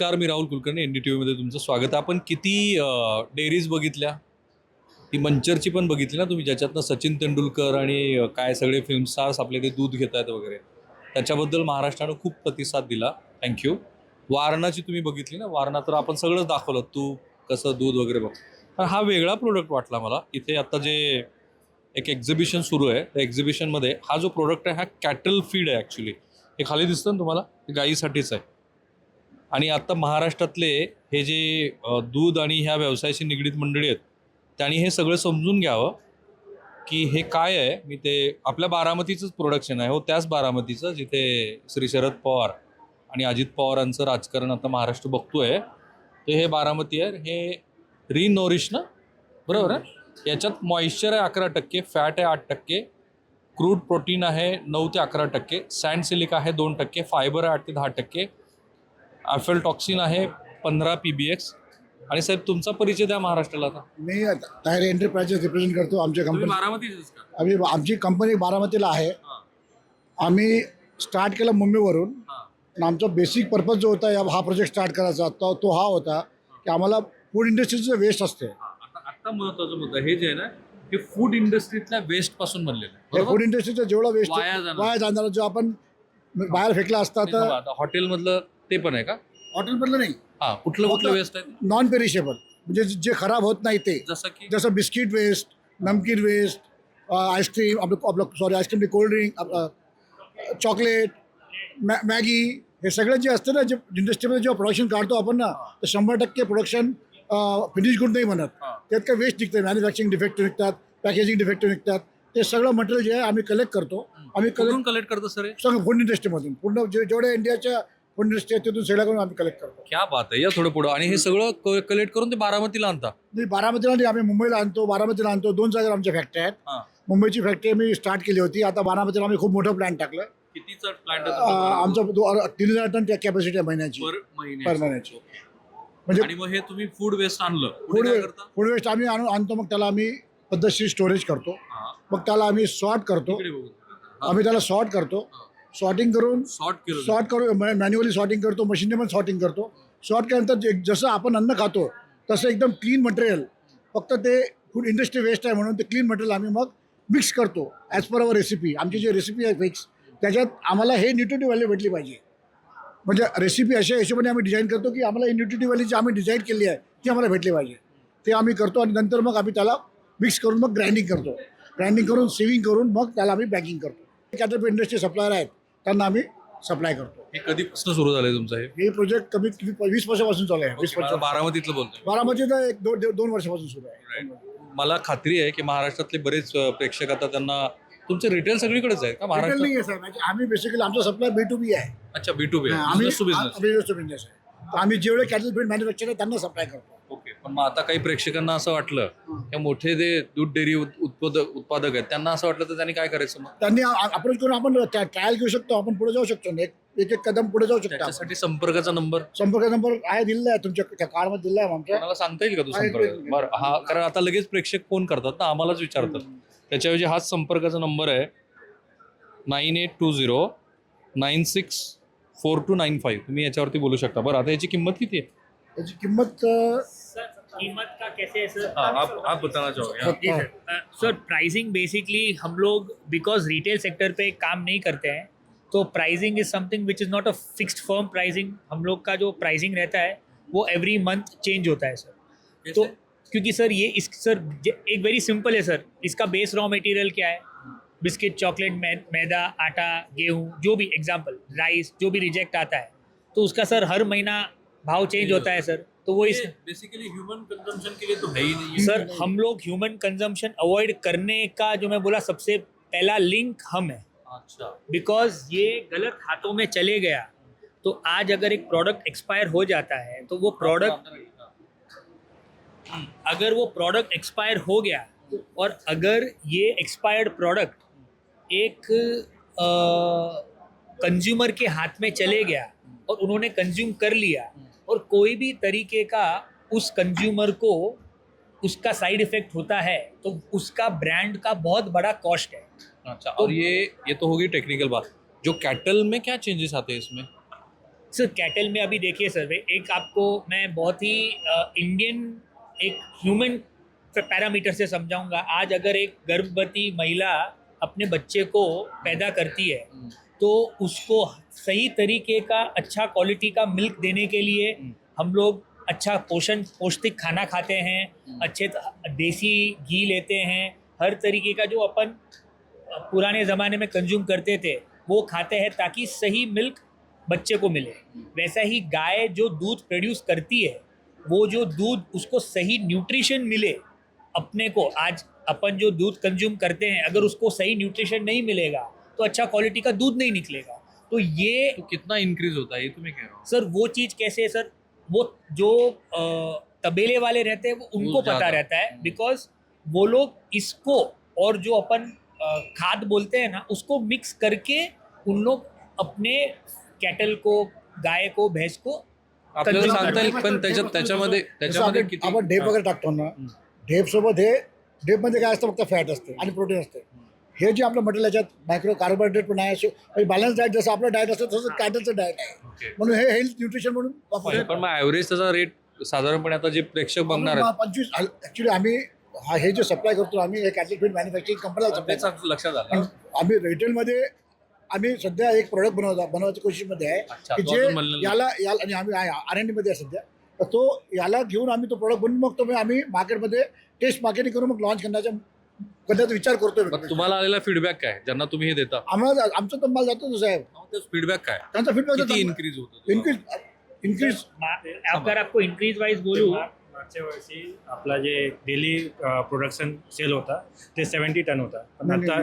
नमस्कार मी Rahul Kulkarni N D T व्हीमध्ये तुमचं स्वागत आहे. आपण किती डेअरीज बघितल्या? ती मंचरची पण बघितली ना तुम्ही ज्याच्यातनं सचिन तेंडुलकर आणि काय सगळे फिल्म स्टार्स आपले ते दूध घेत आहेत वगैरे. त्याच्याबद्दल महाराष्ट्रानं खूप प्रतिसाद दिला. थँक्यू वारणाची तुम्ही बघितली ना? वारणा तर आपण सगळंच दाखवलं. तू कसं दूध वगैरे बघ. पण हा वेगळा प्रोडक्ट वाटला मला. इथे आत्ता जे एक एक्झिबिशन सुरू आहे त्या एक्झिबिशनमध्ये हा जो प्रोडक्ट आहे हा कॅटल फीड आहे ॲक्च्युली हे खाली दिसतं ना तुम्हाला? गाईसाठीच आहे. आणि आत्ता महाराष्ट्रातले हे जे दूध आणि ह्या व्यवसायाशी निगडीत मंडळी आहेत त्यांनी हे सगळं समजून घ्यावं की हे काय आहे. मी ते आपल्या बारामतीचंच प्रोडक्शन आहे. हो त्याच बारामतीचं जिथे श्री शरद पवार आणि अजित पवारांचं राजकारण आता महाराष्ट्र बघतोय तर हे बारामती आहे. हे रिनोरिश ना? बरोबर आहे? याच्यात मॉइश्चर आहे अकरा टक्के फॅट आहे आठ टक्के क्रूड प्रोटीन आहे नऊ ते अकरा टक्के सँड सिलिक आहे दोन टक्के फायबर आहे आठ ते दहा टक्के टॉक्सिन आहे पंधरा पी बी एक्स आणि साहेब तुमचा परिचय द्या महाराष्ट्राला आता मी टायर एंटरप्राइजेस रिप्रेझेंट करतो आमच्या तुम्ही कंपनी बारामतीच का आम्ही आमची कंपनी बारामतीला आहे हां. आम्ही स्टार्ट केलं मुंबईवरून हां. आणि आमचा बेसिक पर्पज जो होता या हा प्रोजेक्ट स्टार्ट करायचा तो तो हा होता की आम्हाला फूड इंडस्ट्रीचं वेस्ट असते आता आता महत्त्वाचा मुद्दा हे जे आहे ना हे फूड इंडस्ट्रीतल्या वेस्टपासून बनलेलं आहे बरोबर? फूड इंडस्ट्रीचं जेवढं वेस्ट वाया जाणार. वाया जाणार जो आपण बाहेर फेकला असता थांबा, तर आता हॉटेलमधलं ते पण आहे का? हॉटेलमधलं नाही. हा कुठलं कुठलं वेस्ट आहे? नॉन पेरिशेबल म्हणजे जे खराब होत नाही ते. जसं की? जसं बिस्किट वेस्ट नमकीन वेस्ट आईस्क्रीम आपलं आपलं sorry ice cream cold drink chocolate मॅ मॅगी हे सगळं जे असतं ना जे इंडस्ट्रीमध्ये जेव्हा प्रोडक्शन काढतो आपण ना तर शंभर टक्के प्रोडक्शन फिनिश गुड नाही म्हणत. त्यात काय वेस्ट निघतं मॅन्युफॅक्चरिंग डिफेक्ट निघतात पॅकेजिंग डिफेक्ट निघतात. ते सगळं मटेरियल जे आहे आम्ही कलेक्ट करतो. आम्ही कलेक्ट कलेक्ट करतो सर? सगळं फूड इंडस्ट्रीमधून पूर्ण जे जेवढ्या इंडियाच्या फूड इंडस्ट्री आहे तिथून सगळ्या करून आम्ही कलेक्ट करतो. क्या बात आहे. या थोडं पुढं. आणि हे सगळं कलेक्ट करून ते बारामतीला आणता? मी बारामतीला नाही आम्ही मुंबईला आणतो बारामतीला आणतो. दोन जागेवर आमच्या फॅक्टरी आहेत. हा. मुंबईची फॅक्टरी मी स्टार्ट केली होती. आता बारामतीला आम्ही खूप मोठं प्लॅन टाकलं. कितीचा प्लांट अं, आमचं दो- तीन हजार टन कॅपॅसिटी आहे महिन्याची. पर पर महिन्याची. म्हणजे आणि मग हे तुम्ही फूड वेस्ट आणलं. फूड पुढे काय करता? फूड वेस्ट आम्ही आणून आणतो मग त्याला आम्ही पद्धतशीर स्टोरेज करतो. हा. मग त्याला आम्ही सॉर्ट करतो. इकडे बघू. हा. आम्ही त्याला सॉर्ट करतो. सॉर्टिंग करून शॉर्ट केलं सॉर्ट करू मॅन्युअली सॉर्टिंग करतो मशीनने पण सॉर्टिंग करतो. सॉर्ट केल्यानंतर जसं आपण अन्न खातो तसं एकदम क्लीन मटेरियल फक्त ते फूड इंडस्ट्री वेस्ट आहे म्हणून ते क्लीन मटेरियल आम्ही मग मिक्स करतो ॲज पर अवर रेसिपी आमची जी रेसिपी आहे फिक्स त्याच्यात आम्हाला हे न्यूट्रिटिव्ह व्हॅल्यू भेटली पाहिजे. म्हणजे रेसिपी अशा हिशोबाने आम्ही डिझाईन करतो की आम्हाला ही न्यूट्रिटिव्ह व्हॅल्यू जी आम्ही डिझाईन केली आहे ती आम्हाला भेटली पाहिजे. ते आम्ही करतो आणि नंतर मग आम्ही त्याला मिक्स करून मग ग्राइंडिंग करतो. ग्राइंडिंग करून सेविंग करून मग त्याला आम्ही पॅकिंग करतो. कॅटरपी इंडस्ट्री सप्लायर आहेत. त्यांना आम्ही सप्लाय करतो. हे कधीपासून सुरू झालंय तुमचं हे? हे प्रोजेक्ट कमीत कमी वीस वर्षापासून चालू आहे. वीस वर्ष. बारामतीतलं बोलतोय. बारामतीचा एक दोन दोन वर्षापासून सुरू आहे. मला खात्री आहे की महाराष्ट्रातले बरेच प्रेक्षक आता त्यांना तुमचे रिटेल सगळीकडेच आहे का Retail महाराष्ट्र नाही आहे साहेब. म्हणजे आम्ही बेसिकली आमचा सप्लाय बी टू बी आहे. अच्छा बी टू बी आम्ही बिझनेस टू आहे. तर आम्ही जेवढे कॅटल फीड मॅन्युफॅक्चर आहे त्यांना सप्लाय करतो. पण मग आता काही प्रेक्षकांना असं वाटलं हे. मोठे जे दूध डेअरी उत्पादक उत्पादक आहेत त्यांना असं वाटलं तर त्यांनी काय करायचं मग? त्यांनी अप्रोच करून आपण ट्रायल घेऊ शकतो आपण पुढे जाऊ शकतो एक एक एक कदम पुढे जाऊ शकतो आपण. त्याच्यासाठी संपर्काचा नंबर? संपर्क नंबर आहे दिलेला आहे तुमच्या त्या कार्डमध्ये दिला आहे आमच्या. कोणाला सांगता येईल का तू संपर्क. बरं हा कारण आता लगेच प्रेक्षक फोन करतात ना आम्हालाच विचारतात. त्याच्याऐवजी हाच संपर्काचा नंबर आहे. Nine eight two zero nine six four two nine five. तुम्ही याच्यावरती बोलू शकता. बरं आता याची किंमत किती आहे? त्याची किंमत अं, कीमत का कैसे है सर हाँ, आप आप बताना चाहोगे सर सर प्राइसिंग बेसिकली हम लोग बिकॉज़ रिटेल सेक्टर पे काम नहीं करते हैं तो pricing is something which is not a fixed firm pricing हम लोग का जो प्राइसिंग रहता है वो एवरी मंथ चेंज होता है सर तो क्योंकि सर ये इस सर एक वेरी सिंपल है सर इसका बेस रॉ मटेरियल क्या है? बिस्किट चॉकलेट मैदा आटा गेहूँ जो भी एग्ज़ाम्पल राइस जो भी रिजेक्ट आता है तो उसका सर हर महीना भाव चेंज होता है सर तो वो इस बेसिकली ह्यूमन कंजम्पशन के लिए तो है ही नहीं सर हम लोग ह्यूमन कंजम्पशन अवॉइड करने का जो मैं बोला सबसे पहला लिंक हम है। अच्छा। बिकॉज़ ये गलत हाथों में चले गया। तो आज अगर एक प्रोडक्ट एक्सपायर हो जाता है तो वो प्रोडक्ट अगर वो प्रोडक्ट एक्सपायर हो गया और अगर ये एक्सपायर्ड प्रोडक्ट एक कंज्यूमर के हाथ में चले गया और उन्होंने कंज्यूम कर लिया और कोई भी तरीके का उस कंज्यूमर को उसका साइड इफ़ेक्ट होता है तो उसका ब्रांड का बहुत बड़ा कॉस्ट है। अच्छा तो, और ये ये तो होगी टेक्निकल बात। जो कैटल में क्या चेंजेस आते हैं इसमें? सर कैटल में अभी देखिए सर एक आपको मैं बहुत ही इंडियन एक ह्यूमन पैरामीटर से समझाऊँगा। आज अगर एक गर्भवती महिला अपने बच्चे को पैदा करती है तो उसको सही तरीके का अच्छा क्वालिटी का मिल्क देने के लिए हम्म। हम लोग अच्छा पोषण पौष्टिक खाना खाते हैं हम्म। अच्छे देसी घी लेते हैं हर तरीके का जो अपन पुराने ज़माने में कंज्यूम करते थे वो खाते हैं ताकि सही मिल्क बच्चे को मिले वैसा ही गाय जो दूध प्रोड्यूस करती है वो जो दूध उसको सही न्यूट्रिशन मिले अपने को आज अपन जो दूध कंज्यूम करते हैं अगर उसको सही न्यूट्रिशन नहीं मिलेगा तो अच्छा क्वालिटी का दूध नहीं निकलेगा। तो ये तो कितना इंक्रीज होता है ये तुम्ही कह रहे हो। सर वो चीज़ कैसे है सर? वो जो तबेले वाले रहते हैं वो उनको पता रहता है हम्म। बिकॉज़ वो लोग इसको और जो अपन खाद बोलते हैं ना उसको मिक्स करके उन लोग अपने कैटल को गाय को भैंस को आपल्याला Consume सांगता येईल पण त्याच्यात त्याच्यामध्ये त्याच्यामध्ये आपण किती आपण ढेप वगैरे टाकतो ना हम्म. ढेप सोबत हे ढेप मध्ये काय असतं फक्त फॅट असते आणि प्रोटीन असते. हे जे आपलं मटेरियल याच्यात मायक्रो कार्बोहायड्रेट पण आहे बॅलन्स डाएट जसं आपलं डाएट असतं तसं कॅटलचं डाएट आहे. म्हणून हे हेल्थ न्यूट्रिशन म्हणून वापरतो पण मग ॲव्हरेज त्याचा रेट साधारणपणे आता जे प्रेक्षक बघणार आहेत. पंचवीस ऍक्च्युली आम्ही हा हे जे सप्लाय करतो आम्ही हे कॅटल फीड मॅन्युफॅक्चरिंग कंपनीला सप्लाय त्याचा लक्षात आलं. आम्ही रिटेलमध्ये आम्ही सध्या एक प्रोडक्ट बनवतो बनवायच्या कोशिशमध्ये आहे अच्छा, की तो जे अजून बनलेला याला याला आणि आम्ही आर एनमध्ये आहे सध्या. तर तो याला घेऊन आम्ही तो प्रोडक्ट बनवून मग तो मग आम्ही मार्केटमध्ये टेस्ट मार्केटिंग करून मग लॉन्च करण्याचा करण्याचा विचार करतोय तुम्हाला आलेला फीडबॅक काय? ज्यांना तुम्ही हे देता. आम्हाला आमचा तर माल जातो साहेब. फीडबॅक काय? त्यांचा किती फीडबॅक इन्क्रीज होतो इन्क्रीज इन्क्रीज अगर आपको इंक्रीज वाइज बोलू माग- मागच्या वर्षी आपला जे डेली प्रोडक्शन सेल होता ते सेव्हन्टी टन होता. पण आता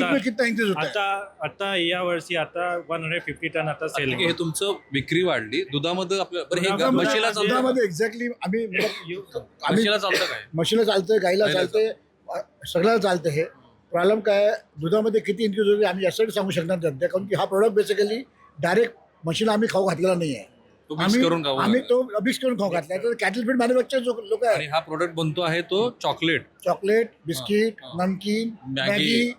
आता आता आता या वर्षी आता वन हंड्रेड फिफ्टी टन आता सेल हे तुमचं विक्री वाढली. दुधामध्ये आपल्या हे म्हशीला एक्झॅक्टली आम्ही म्हशीला चालतं काय? म्हशीला चालतंय गाईला चालतंय. सगळ्याला चालतं हे. प्रॉब्लेम काय दुधामध्ये किती इन्क्रीज होते आम्ही यासाठी सांगू शकणार नाही. सध्या कारण की हा प्रोडक्ट बेसिकली डायरेक्ट म्हशीला आम्ही खाऊ घातलेला नाही आहे. तो आम्ही करून खाऊ आम्ही लागला. तो मिक्स करून खाऊ घातला. तर कॅटल फीड मॅन्युफॅक्चर जो लोक आणि आहे हा प्रोडक्ट बनतो आहे तो चॉकलेट चॉकलेट बिस्किट हा. नमकीन मॅगी. मॅगी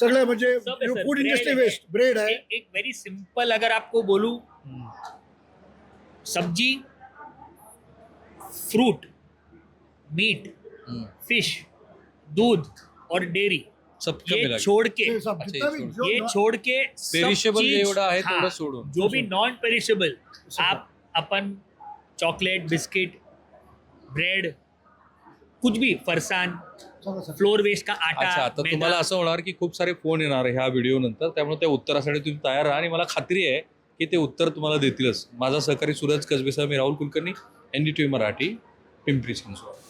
सगळं म्हणजे सब है फूड bread इंडस्ट्री है. वेस्ट ब्रेड आहे. एक, एक वेरी सिंपल अगर आपको बोलूं सब्जी फ्रूट मीट फिश दूध और डेयरी सब ये. छोड़। के ये छोड़- के पेरिशेबल आहे हाँ, तेवढं सोडून। जो भी नॉन पेरिशेबल आप अपन चॉकलेट बिस्किट ब्रेड कुछ भी फरसान. फ्लोर वेस्ट का आटा अच्छा आता मैदा, तुम्हाला असं होणार की खूप सारे फोन येणार ह्या व्हिडिओ नंतर त्यामुळे त्या उत्तरासाठी तुम्ही तयार राहा आणि मला खात्री आहे की ते उत्तर तुम्हाला देतीलच. माझा सहकारी सूरज कसबेसह मी Rahul Kulkarni N D T V Marathi Pimpri Chinchwad.